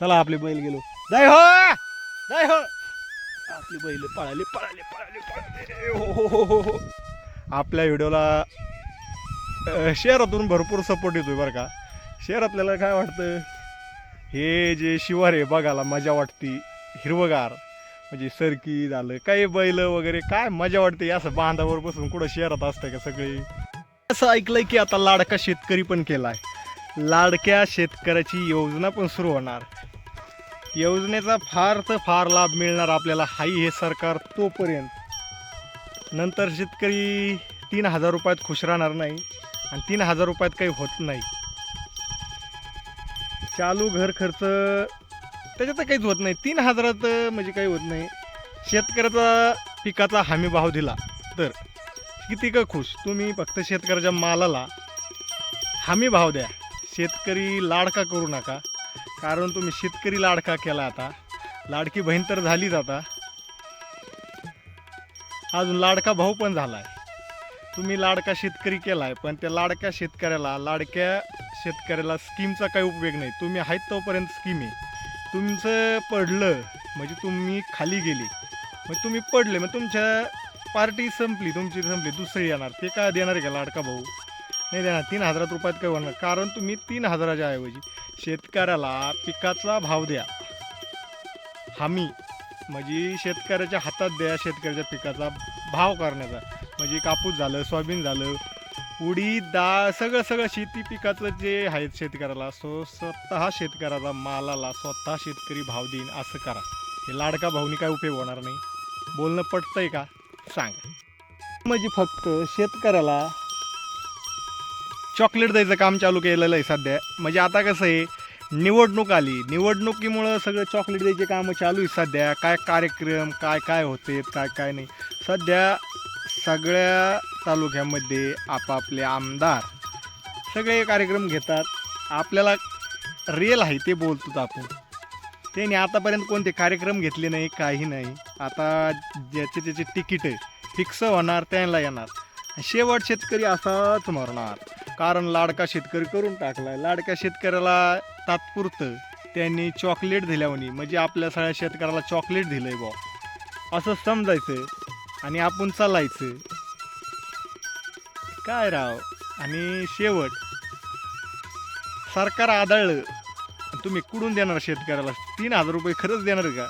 चला आपले बैल गेलो. जय हो! जाय हो! आपली बैल पळाले पळाले पळाले पळाले. हो, हो हो हो हो आपल्या व्हिडिओला शहरातून भरपूर सपोर्ट येतोय बरं का. शहरातल्याला काय वाटतं? हे जे शिवार आहे बघायला मजा वाटती. हिरवगार. म्हणजे सरकी झालं काही बैल वगैरे काय मजा वाटते? असं बांधावर बसून कुठं शहरात असतं का सगळे? असं ऐकलंय की आता लाडका शेतकरी पण केलाय. लाडक्या शेतकऱ्याची योजना पण सुरू होणार. योजनेचा फार तर फार लाभ मिळणार आपल्याला हाई हे सरकार तोपर्यंत. नंतर शेतकरी तीन हजार रुपयात खुश राहणार नाही आणि तीन हजार रुपयात काही होत नाही. चालू घर खर्च त्याच्यात तर काहीच होत नाही. तीन हजारात म्हणजे काही होत नाही. शेतकऱ्याचा पिकाचा हमी भाव दिला तर किती का खुश? तुम्ही फक्त शेतकऱ्याच्या मालाला हमी भाव द्या. शेतकरी लाडका करू नका. कारण तुम्ही शेतकरी लाडका केला आता. लाडकी बहीण तर झालीच आता. अजून लाडका भाऊ पण झालाय. तुम्ही लाडका शेतकरी केलाय पण त्या लाडक्या शेतकऱ्याला लाडक्या शेतकऱ्याला स्कीमचा काही उपयोग नाही. तुम्ही आहेत तोपर्यंत स्कीम आहे. तुमचं पडलं म्हणजे तुम्ही खाली गेले. मग तुम्ही पडले मग तुमच्या पार्टी संपली तुमची संपली दुसरी येणार. ते काय देणार आहे का लाडका भाऊ? नाही देणार. तीन हजारात रुपयात काय होणार. कारण तुम्ही तीन हजाराच्या ऐवजी शेतकऱ्याला पिकाचा भाव द्या. हमी म्हणजे शेतकऱ्याच्या हातात द्या शेतकऱ्याच्या पिकाचा भाव करण्याचा. म्हणजे कापूस झालं सोयाबीन झालं उडीद डाळ सगळं सगळं शेती पिकाचं जे आहे शेतकऱ्याला सो स्वतः शेतकऱ्याचा मालाला स्वतः शेतकरी भाव देईन असं करा. हे लाडका भाऊनी काय उपयोग होणार नाही? बोलणं पटतंय का? सांगा. म्हणजे फक्त शेतकऱ्याला चॉकलेट द्यायचं काम चालू केलेलं आहे सध्या. म्हणजे आता कसं आहे निवडणूक आली. निवडणुकीमुळं सगळं चॉकलेट द्यायचे कामं चालू आहे सध्या. काय कार्यक्रम काय काय होते काय काय नाही. सध्या सगळ्या तालुक्यामध्ये आपापले आमदार सगळे कार्यक्रम घेतात. आपल्याला रिअल आहे ते बोलतोच आपण. त्यांनी आतापर्यंत कोणते कार्यक्रम घेतले नाही काही नाही. आता ज्याचे त्याचे तिकीट फिक्स होणार त्यांना येणार. शेवट शेतकरी असाच मरणार. कारण लाडका शेतकरी करून टाकलाय. लाडक्या शेतकऱ्याला तात्पुरतं त्यांनी चॉकलेट दिल्यावनी म्हणजे आपल्या सगळ्या शेतकऱ्याला चॉकलेट दिलंय बा असं समजायचं आणि आपण चालायचं. काय राव? आणि शेवट सरकार आदळलं. तुम्ही कुडून देणार शेतकऱ्याला? तीन हजार रुपये खरंच देणार का?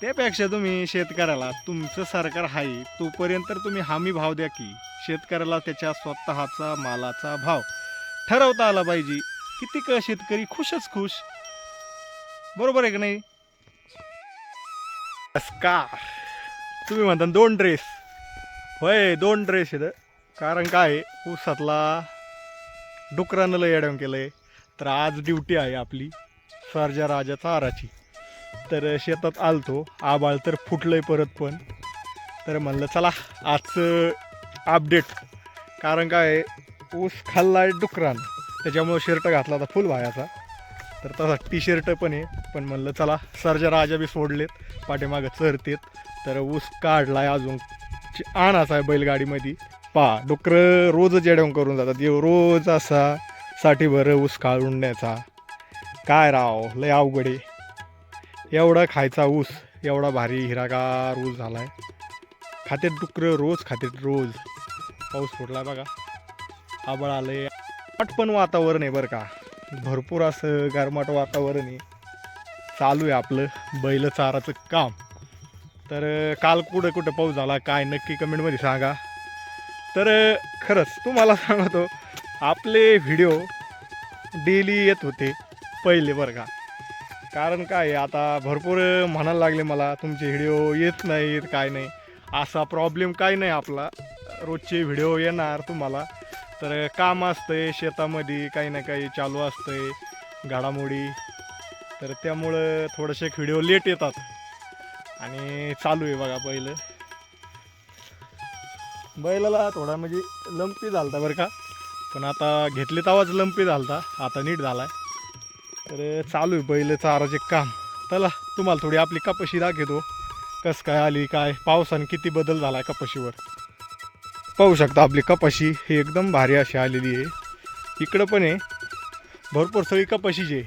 त्यापेक्षा तुम्ही शेतकऱ्याला तुमचं सरकार आहे तोपर्यंत तर तुम्ही हमी भाव द्या की. शेतकऱ्याला त्याच्या स्वतःचा मालाचा भाव ठरवता आला पाहिजे. किती क शेतकरी खुशच खुश? बरोबर आहे का नाही? का तुम्ही म्हणता दोन ड्रेस होय दोन ड्रेस आहेत. कारण काय आहे, ऊसातला डुकरानं लय अडवून केलंय. तर आज ड्युटी आहे आपली सरजा राजा चाराची तर शेतात आलतो. आबाळ तर फुटलंय परत पण. तर म्हणलं चला आजचं अपडेट. कारण काय आहे, ऊस खाल्लाय डुकरान. त्याच्यामुळं शर्ट घातला होता फुल वायाचा. तर तसा टी शर्ट पण आहे. पण म्हणलं चला सरजा राजा बी सोडलेत पाठीमागं चरतेत. तर ऊस काढलाय अजून. आण आणाचा आहे बैलगाडीमध्ये. पा डुकरं रोज जेडवून करून जातात. येऊ रोज असा साठी भरं ऊस काढून न्यायचा. काय राव लय अवघड आहे. एवढा खायचा ऊस एवढा भारी हिरागार ऊस झाला आहे खातेत डुकरं रोज खातेत रोज. पाऊस फुटला बघा. आबळ आलंय. पण वातावरण आहे बरं का. भरपूर असं गरमाट वातावरण आहे. चालू आहे आपलं बैल चाराचं काम. तर काल कुठं कुठं पाऊस झाला काय नक्की कमेंटमध्ये सांगा. तर खरंच तुम्हाला सांगतो आपले व्हिडिओ डेली येत होते पहिले बरं का. कारण काय आता भरपूर म्हणायला लागले मला तुमचे व्हिडिओ येत नाहीत काय नाही. असा प्रॉब्लेम काय नाही आपला. रोजचे व्हिडिओ येणार तुम्हाला. तर काम असतंय शेतामध्ये काही ना काही चालू असतंय घडामोडी. तर त्यामुळं थोडेसे व्हिडिओ लेट येतात. आणि चालू आहे बघा पहिलं. बैलाला थोडा म्हणजे लंपी झालता बरं का. पण आता घेतले तवाच लंपी झालता. आता नीट झालाय. तर चालू आहे बैल चाराचे काम. चला तुम्हाला थोडी आपली कपाशी दाखवतो. कसं काय आली काय? पावसाने किती बदल झाला आहे कपाशीवर. पाहू शकता आपली कपाशी ही एकदम भारी अशी आलेली आहे. इकडं पण आहे. भरपूर सगळी कपाशीची आहे.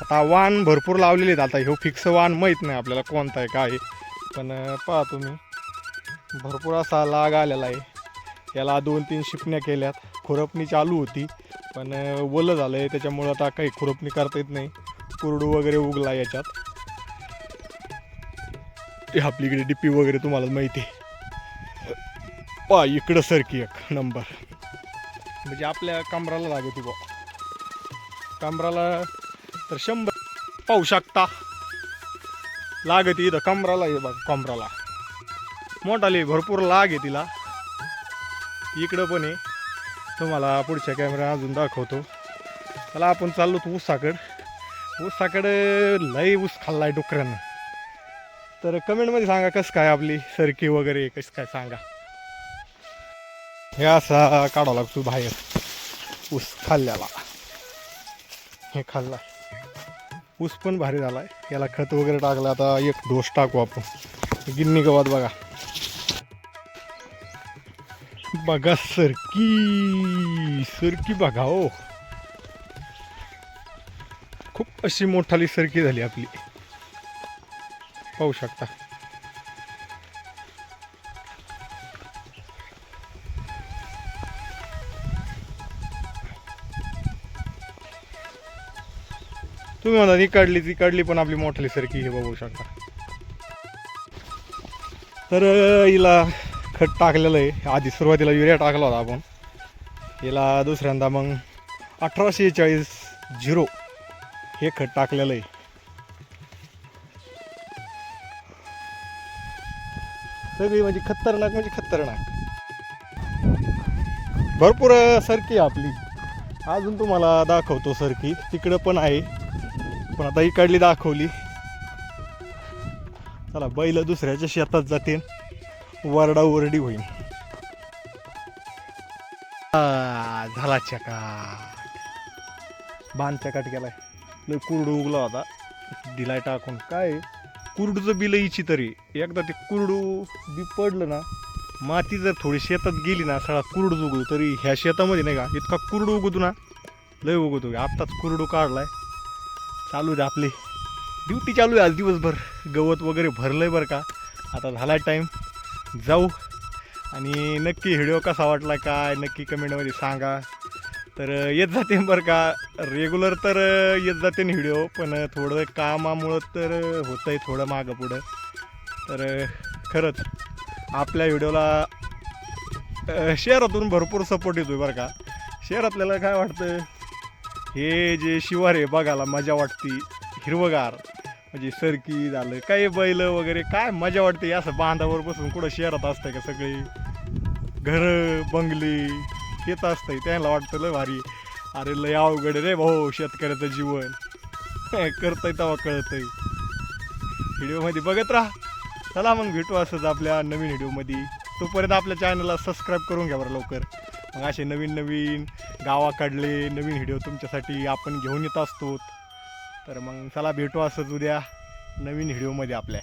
आता वाण भरपूर लावलेले आहेत. आता ह्यो फिक्स वाण माहीत नाही आपल्याला कोणता आहे काय आहे. पण पहा तुम्ही. भरपूर असा लाग आलेला आहे. याला दोन तीन शिपण्या केल्यात. खुरपणी चालू होती. पण ओलं झालं आहे त्याच्यामुळं आता काही खुरपणी करता येत नाही. कुरडू वगैरे उगला याच्यात. आपली इकडे डिपी वगैरे तुम्हाला माहिती आहे. पा इकडं सरकी एक नंबर. म्हणजे आपल्या कमराला लागते बा. कमराला तर शंभर पाहू शकता. लागते इथं कमराला आहे बघा कमराला. मोठाली भरपूर लाग आहे तिला. इकडं पण आहे. तुम्हाला पुढच्या कॅमेरा अजून दाखवतो. चला आपण चाललो तो ऊसाकड. ऊसाकड लई ऊस खाल्लाय डुकऱ्यानं तर कमेंटमध्ये सांगा कसं काय आपली सरकी वगैरे कसं काय सांगा. हे असा काढावा लागतो बाहेर. ऊस खाल्ल्याला. हे खाल्ला. ऊस पण भारी झाला आहे याला खत वगैरे टाकलं आता एक डोस टाकू आपण. गिन्नी गवत बघा. बघा सरकी सरकी बघा हो. खूप अशी मोठाली सरकी झाली आपली. पाहू शकता. तुम्ही म्हणा ती काढली ती काढली पण आपली मोठाली सरकी हे बघू शकता. तर हिला खत टाकलेलं आहे. आधी सुरुवातीला युरिया टाकला होता आपण. हिला दुसऱ्यांदा मग अठराशे चाळीस झिरो हे खत टाकलेलं आहे. सगळी म्हणजे खतरनाक म्हणजे खतरनाक. भरपूर सरकी आहे आपली. अजून तुम्हाला दाखवतो सरकी. तिकडं पण आहे. पण आता इकडली दाखवली. चला बैल दुसऱ्याच्या शेतात जाते वरडा ओरडी होईल. आ, झाला चकाट बांध चकाट केलाय. लय कुरडू उगला होता. दिलाय टाकून. काय? कुरडूचं बिल इची तरी एकदा ते कुरडू बी पडलं ना माती जर थोडी शेतात गेली ना सगळा कुरडू उगवतो तरी ह्या शेतामध्ये नाही का इतका कुरडू उगवतो ना लय उगवतो आत्ताच कुरडू काढलाय. चालू दे आपली. ड्युटी चालू आहे आज दिवसभर. गवत वगैरे भरलंय बरं का. आता झाला टाईम जाऊ. आणि नक्की व्हिडिओ कसा वाटला काय? नक्की कमेंटमध्ये सांगा. तर येत जाते बरं का. रेग्युलर तर येत जाते ना व्हिडिओ पण थोडं कामामुळं तर होतं आहे थोडं मागं पुढं. तर खरंच आपल्या व्हिडिओला शहरातून भरपूर सपोर्ट येतो आहे बरं का. शहरातल्याला काय वाटतं? हे जे शिवार आहे बघायला मजा वाटते हिरवगार. म्हणजे सरकी झालं काही बैल वगैरे काय मजा वाटते असं बांधावर बसून कुठं शहरात असतंय का सगळी? घरं बंगली येत असतंय त्यांना वाटतं लय भारी. अरे लय अवघड रे भाऊ शेतकऱ्याचं जीवन. करतंय तेव्हा कळतंय. व्हिडिओमध्ये बघत राहा. चला मग भेटू असंच आपल्या नवीन व्हिडिओमध्ये. तोपर्यंत आपल्या चॅनलला सबस्क्राईब करून घ्या बरं लवकर. मग असे नवीन नवीन गावाकडले नवीन व्हिडिओ तुमच्यासाठी आपण घेऊन येत असतो. तर मग चला भेटू असंच उद्या नवीन व्हिडिओमध्ये आपल्या.